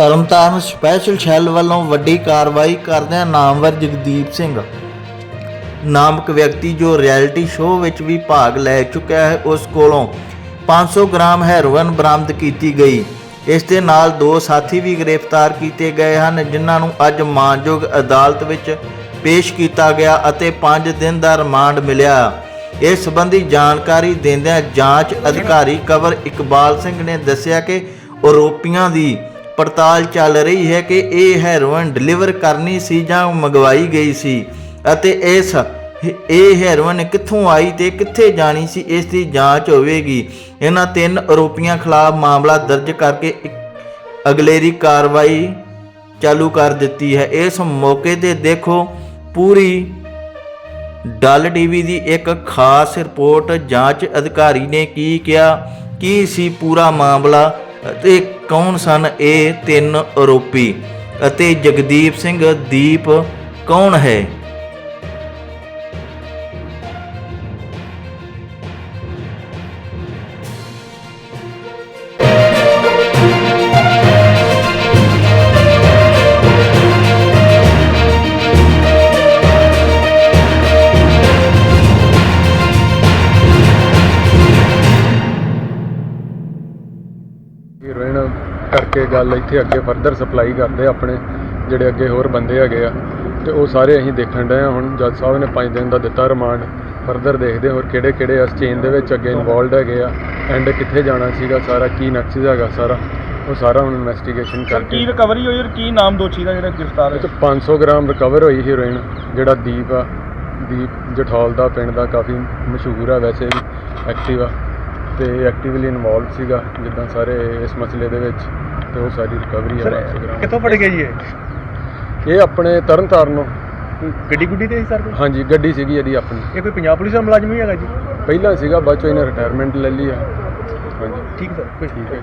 Tarn Taran special shell ਵੱਲੋਂ ਵੱਡੀ ਕਾਰਵਾਈ ਕਰਦਿਆਂ ਨਾਮਵਰ ਜਗਦੀਪ ਸਿੰਘ। ਨਾਮਕ ਵਿਅਕਤੀ ਜੋ ਰਿਐਲਿਟੀ ਸ਼ੋਅ ਵਿੱਚ ਵੀ ਭਾਗ ਲੈ ਚੁੱਕਿਆ ਹੈ, ਉਸ ਕੋਲੋਂ 500 ਗ੍ਰਾਮ ਹੈਰੋਇਨ ਬਰਾਮਦ ਕੀਤੀ ਗਈ। ਇਸ ਦੇ ਨਾਲ ਦੋ ਸਾਥੀ ਵੀ ਗ੍ਰਿਫਤਾਰ ਕੀਤੇ ਗਏ ਹਨ, ਜਿਨ੍ਹਾਂ ਨੂੰ ਅੱਜ ਮਾਨਯੋਗ ਅਦਾਲਤ ਵਿੱਚ ਪੇਸ਼ ਕੀਤਾ ਗਿਆ ਅਤੇ 5 ਦਿਨ ਦਾ ਰਿਮਾਂਡ ਮਿਲਿਆ। ਇਸ ਸੰਬੰਧੀ ਜਾਣਕਾਰੀ ਦਿੰਦਿਆਂ ਜਾਂਚ ਅਧਿਕਾਰੀ ਕਵਰ ਇਕਬਾਲ ਸਿੰਘ ਨੇ ਦੱਸਿਆ ਕਿ ਆਰੋਪੀਆਂ ਦੀ ਪੜਤਾਲ ਚੱਲ ਰਹੀ ਹੈ ਕਿ ਇਹ ਹੈਰੋਇਨ ਡਿਲੀਵਰ ਕਰਨੀ ਸੀ ਜਾਂ ਮੰਗਵਾਈ ਗਈ ਸੀ ਅਤੇ ਇਸ ਇਹ ਹੈਰੋਇਨ ਕਿੱਥੋਂ ਆਈ ਤੇ ਕਿੱਥੇ ਜਾਣੀ ਸੀ, ਇਸ ਦੀ ਜਾਂਚ ਹੋਵੇਗੀ। ਇਹਨਾਂ ਤਿੰਨ ਆਰੋਪੀਆਂ ਖਿਲਾਫ ਮਾਮਲਾ ਦਰਜ ਕਰਕੇ ਅਗਲੇਰੀ ਕਾਰਵਾਈ ਚਾਲੂ ਕਰ ਦਿੱਤੀ ਹੈ। ਇਸ ਮੌਕੇ ਤੇ ਦੇਖੋ, ਪੂਰੀ ਡੱਲ ਟੀਵੀ ਦੀ ਇੱਕ ਖਾਸ ਰਿਪੋਰਟ ਜਾਂਚ ਅਧਿਕਾਰੀ ਨੇ ਕੀ ਕਿਹਾ, ਕੀ ਸੀ ਪੂਰਾ ਮਾਮਲਾ ਅਤੇ ਕੌਣ ਸਨ ਇਹ ਤਿੰਨ ਆਰੋਪੀ? ਅਤੇ ਜਗਦੀਪ ਸਿੰਘ ਦੀਪ ਕੌਣ ਹੈ? ਹੀਰੋਇਨ ਕਰਕੇ ਗੱਲ ਇੱਥੇ ਅੱਗੇ ਫਰਦਰ ਸਪਲਾਈ ਕਰਦੇ ਆਪਣੇ ਜਿਹੜੇ ਅੱਗੇ ਹੋਰ ਬੰਦੇ ਹੈਗੇ ਆ। ਤੇ ਉਹ ਸਾਰੇ ਅਸੀਂ ਦੇਖਣ ਡਏ ਆ ਹੁਣ ਜੱਜ ਸਾਹਿਬ ਨੇ 5 ਦਿਨ ਦਾ ਦਿੱਤਾ ਰਿਮਾਂਡ ਫਰਦਰ ਦੇਖਦੇ ਹੋਰ ਕਿਹੜੇ ਕਿਹੜੇ ਇਸ ਚੇਨ ਦੇ ਵਿੱਚ ਅੱਗੇ ਇਨਵੋਲਡ ਹੈਗੇ ਆ ਐਂਡ ਕਿੱਥੇ ਜਾਣਾ ਸੀਗਾ ਸਾਰਾ ਕੀ ਨਕਸ਼ਾ ਹੈਗਾ ਸਾਰਾ ਉਹ ਸਾਰਾ ਹੁਣ ਇਨਵੈਸਟੀਗੇਸ਼ਨ ਸਰ ਕੀ ਕਰਕੇ ਰਿਕਵਰੀ ਹੋਈ ਔਰ ਕੀ ਨਾਮ ਦੋਸ਼ੀ ਦਾ ਜਿਹੜਾ ਗ੍ਰਿਫਤਾਰ ਹੋਇਆ? 500 ਗ੍ਰਾਮ ਰਿਕਵਰ ਹੋਈ ਹੀਰੋਇਨ ਜਿਹੜਾ ਦੀਪ ਆ ਦੀਪ ਜਠੌਲ ਦਾ ਪਿੰਡ ਦਾ ਕਾਫੀ ਮਸ਼ਹੂਰ ਆ ਵੈਸੇ ਵੀ ਐਕਟਿਵ ਆ। ਤੇ ਐਕਟਿਵਲੀ ਇਨਵੋਲਵ ਸੀਗਾ ਜਿੱਦਾਂ ਸਾਰੇ ਇਸ ਮਸਲੇ ਦੇ ਵਿੱਚ ਤੇ ਉਹ ਸਾਰੀ ਰਿਕਵਰੀ ਆ 500 ਗ੍ਰਾਮ ਕਿੱਥੋਂ ਫੜ ਗਿਆ ਜੀ ਇਹ? ਇਹ ਆਪਣੇ ਤਰਨ ਤਾਰਨੋਂ ਗੱਡੀ ਗੁੱਡੀ ਤੇ ਸੀ ਸਰ ਕੋਈ? ਹਾਂਜੀ ਗੱਡੀ ਸੀਗੀ ਇਹਦੀ ਆਪਣੀ। ਇਹ ਕੋਈ ਪੰਜਾਬ ਪੁਲਿਸ ਦਾ ਮੁਲਾਜ਼ਮ ਹੀ ਹੈਗਾ ਜੀ? ਪਹਿਲਾਂ ਸੀਗਾ ਬਾਅਦ ਚੋਂ ਇਹਨੇ ਰਿਟਾਇਰਮੈਂਟ ਲੈ ਲਈ ਆ। ਹਾਂਜੀ। ਠੀਕ ਸਰ ਕੋਈ ਠੀਕ ਹੈ।